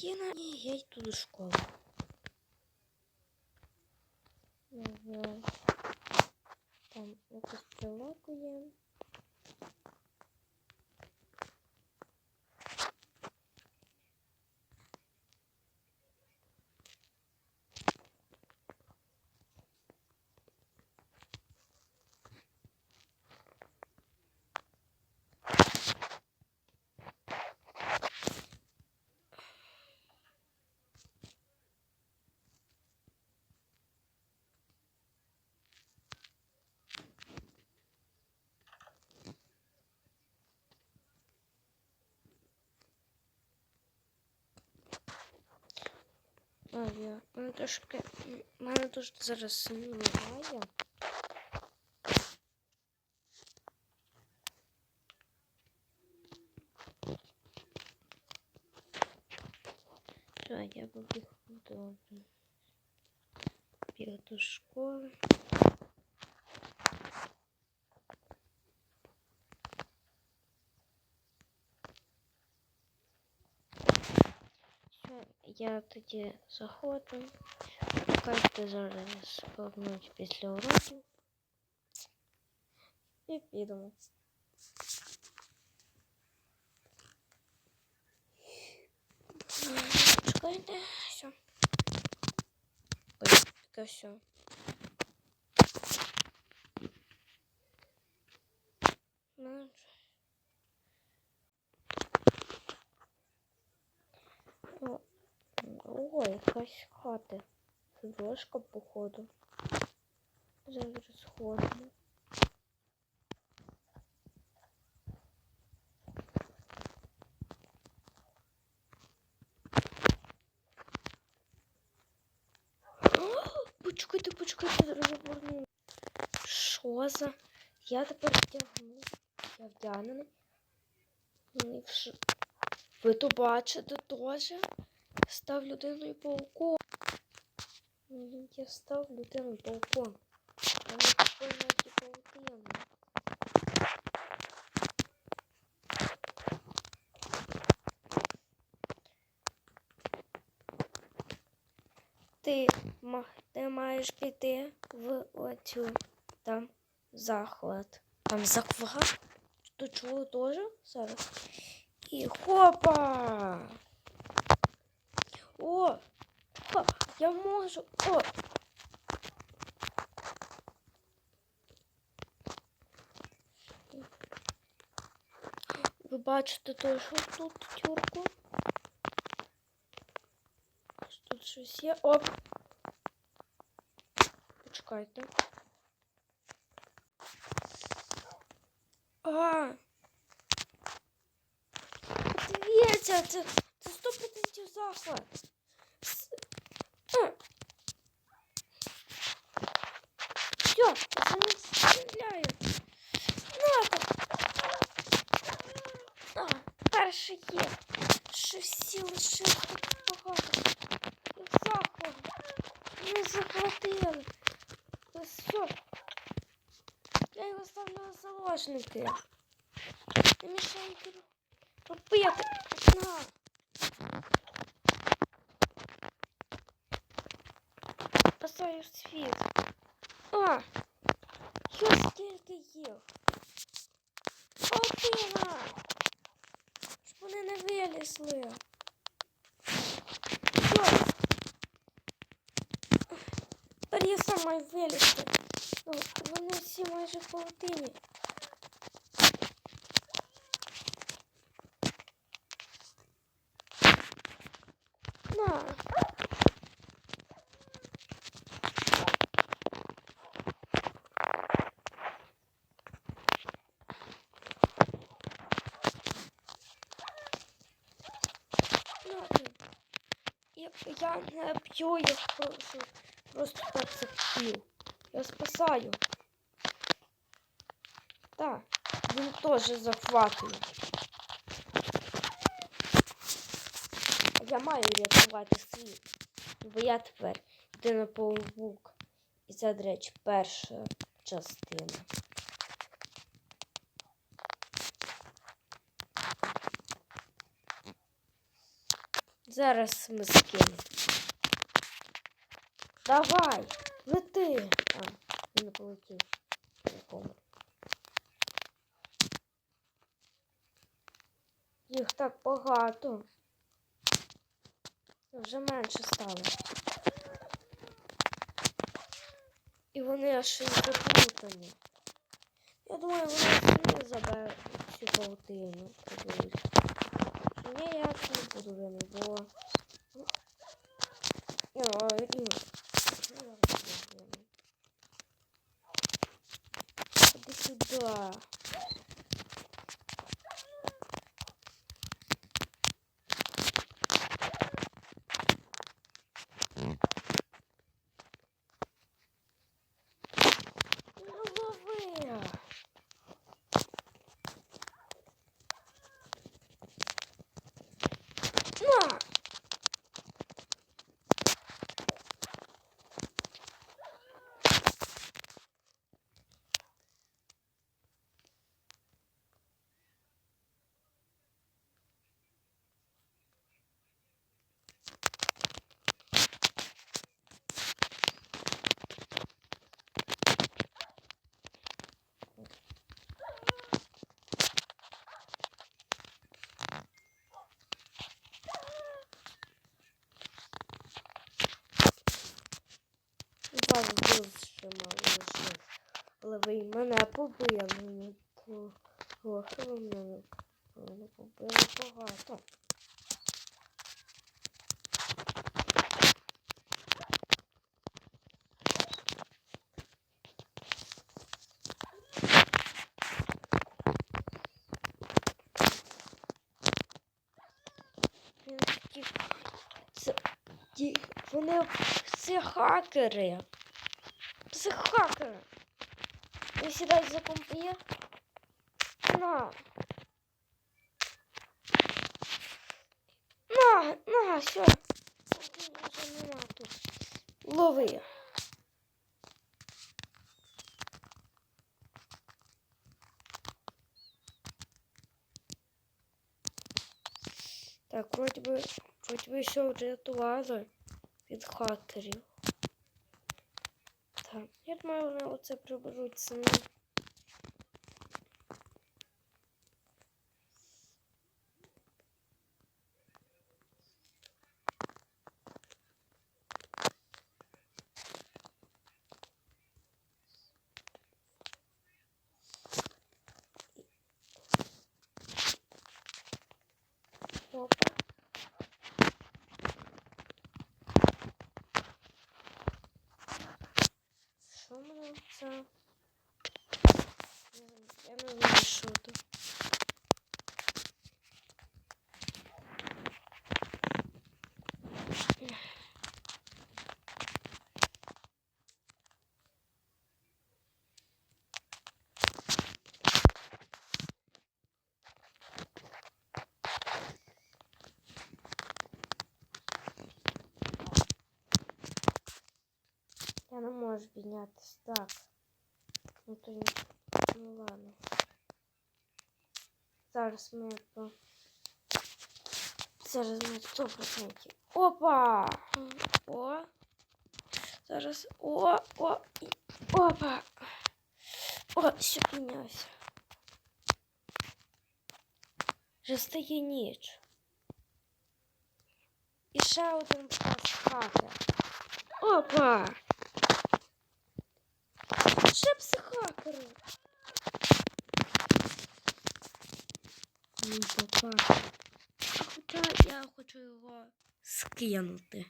Україна, і я йду до школи. Там якось прилакує. А, я. Мене трошки. Мене дуже зараз сильно. Так, я побіг до біг до школи. я тоді заходжу. Кажете, зараз повернуть після уроків. І підемо. Чекайте, все. Ой, таке все. Якась хата. Дошка, походу. Зараз сходимо. О, Почекайте, почекайте, зараз поверну. Що за? Я тепер вдягну. Я вдягнений. Ви то бачите теж? Став людиною пауком. Я став людиною пауком. А не такою навіть паутиною. Ти, ти маєш піти в оцю там захват. Там захват? Ти чули теж зараз? І хопа! О! Ха, я можу. О! Ви бачите що тут тюрку? Тут щось є. Оп! Почекайте. А! Дивіться, це, це 100% захват. Не захватили. Все. Я його ставлю на заложники. Не мішайте робити. На. Поставив. А! Що скільки їх? Паутина! Щоб вони не вилізли. Тепер я сам маю вилізти. Ну, вони всі майже в паутині. На. На ти. Я, я не б'ю їх просто, Просто так захотів. Я спасаю. Так, він теж захватує. Я маю рятувати світ. Бо я тепер єдина паук. І це, до речі, перша частина. Зараз ми скинемо. Давай, лети. А, він не полетів. Їх так багато. Вже менше стало. І вони аж заплутані. Я думаю, вони заберуть всю паутину. Ні, я не буду винен, бо... 个 мене. Ну, трохи ви мене побили багато. Вони всі хакери. Це хакери. Ви сідають за комп'є? На. На, на, все. Вже нема тут. Лови. Так, вроді би, вроді би все врятували від хакерів. Так, я думаю, вони оце приберуть самі. це? Я, не знаю, що тут. Я не можу піднятися. Так. Ну то ні. Ну ладно. Зараз ми по. Зараз ми 100%. Опа! О! Зараз. О! О! і- Опа! О, що піднявся. Вже стає ніч. І ще один хакер. Опа! Ще психакери. Ну, папа. Хоча я хочу його скинути.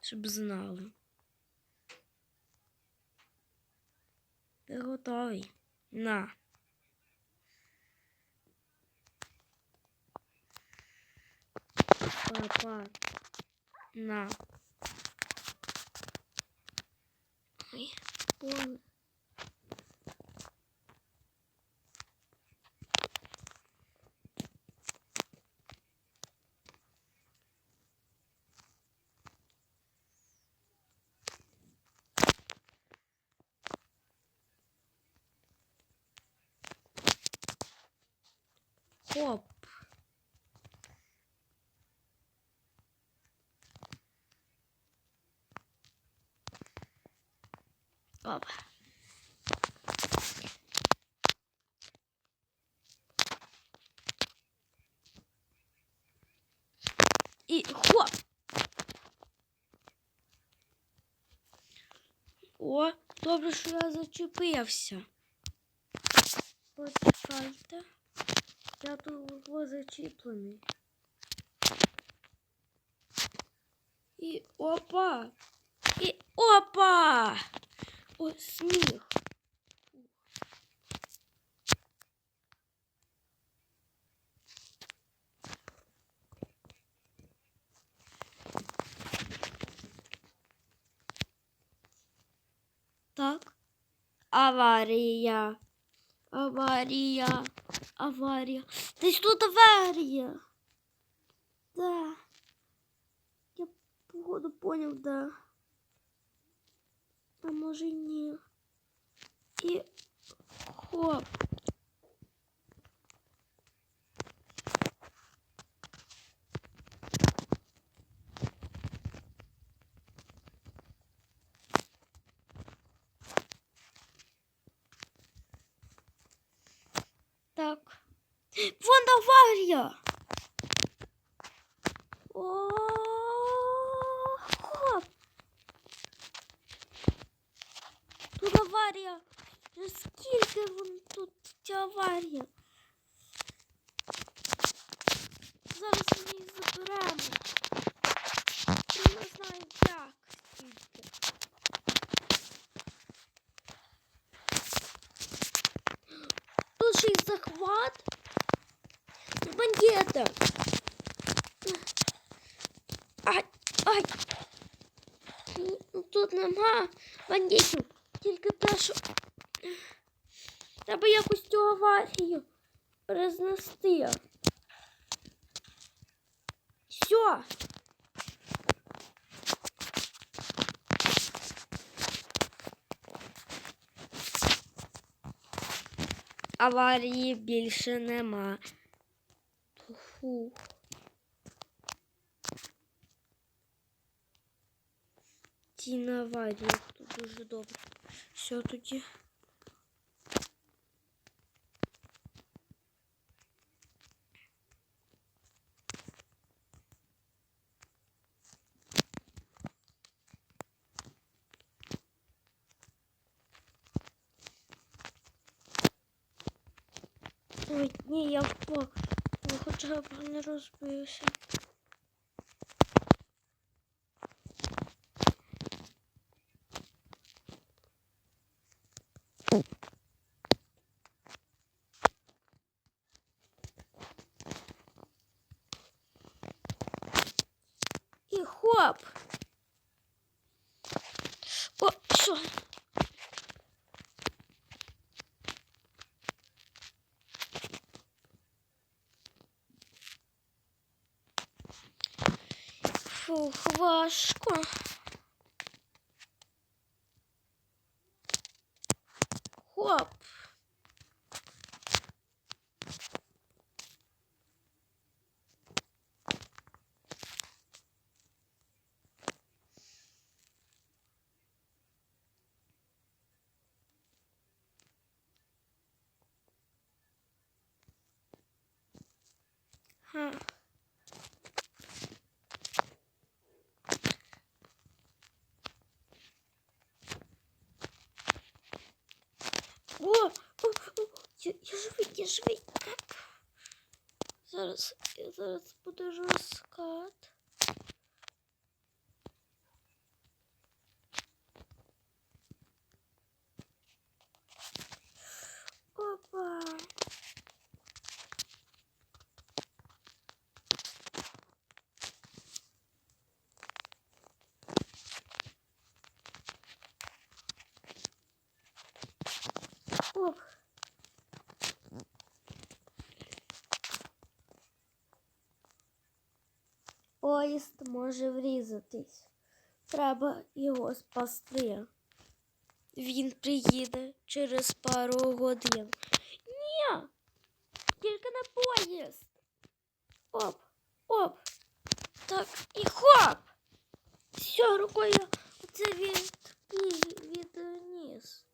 Щоб знали. Ти готовий? На. Папа. На. Ulan. Hop. Оп. І хоп. О, добре, що я зачепився. Почекайте. Я тут був зачіплений. І опа! І опа! О, сміх. Так. Аварія. Аварія. Аварія. Десь тут аварія. Да. Я походу понял, да. А може ні. І хоп. Так. Вон аварія. О, хоп. Тут аварія. Вже Скільки вон тут ця аварія? Зараз ми її заберемо. Я не знаю як тільки. Тут ще й захват. Бандита. Ай, ай. Ні, ну Тут нема бандитів. Тільки те, що треба якось цю аварію рознести. Все. Аварії більше нема. Фу. Ті на аварію тут дуже добре. Все тоді. Ой, ні, я впав. Ну, хоча б не розбився. Фух, важко. Хоп. Ха. О, о, о, я, я живий, я живий. Как? Зараз, зараз буду розкат. Опа. Оп. Поїзд може врізатись. Треба його спасти. Він приїде через пару годин. Ні! Тільки на поїзд. Оп, оп. Так, і хоп! Все, рукою від, від, відніс.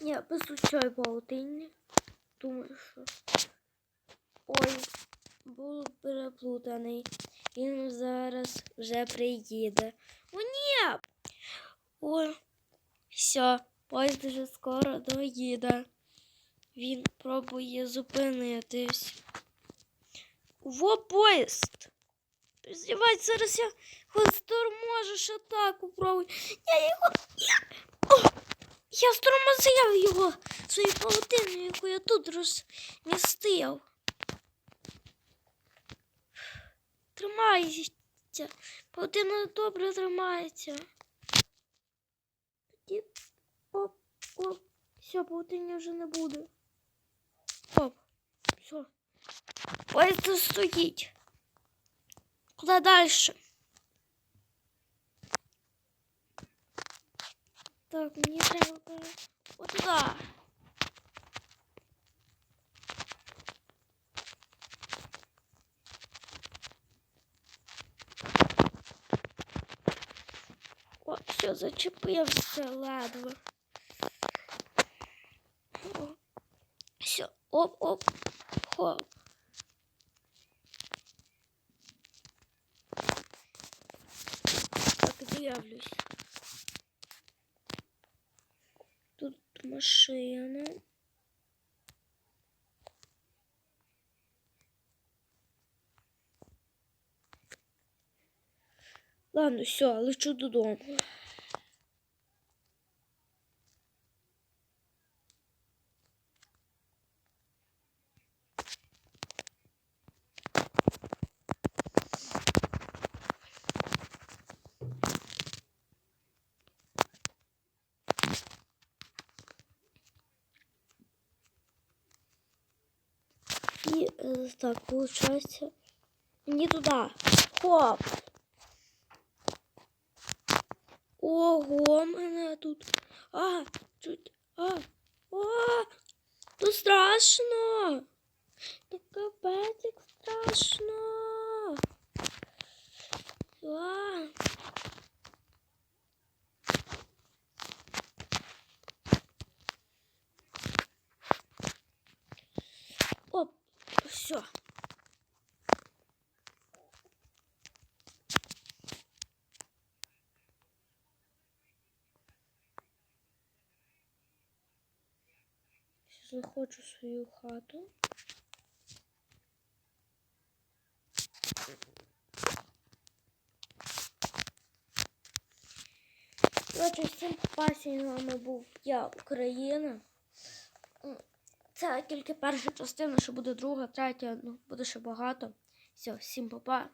Ні, без цієї паутинні. Думаю, що. Ой, був переплутаний. Він зараз вже приїде. О, ні! Ой, все, поїзд вже скоро доїде. Він пробує зупинитись. Во поїзд! Здівать, зараз я його сторможеш атаку пробую. Я його. Я, О, я стормозив його своєю паутиною, яку я тут розмістив. Тримайся. Паутина добре тримається. Тоді оп, оп. Все, паутині вже не буде. Оп. Все. Поїзд тут стоїть. Куди далі? Так, мені треба пере... От туди. О, все, зачепився ледве. Все, оп, оп, хоп. Так, дивлюсь. Тут машина. Ладно, все, лечу додому. Так, получается, не туда. Хоп. Ого, мене тут. А, чуть. А, а, тут страшно. Так капець, страшно. А. Оп, все. Заходжу в свою хату. Коротше, всім пасі з вами був я, Україна. Це тільки перша частина, що буде друга, третя, ну, буде ще багато. Все, всім па-па.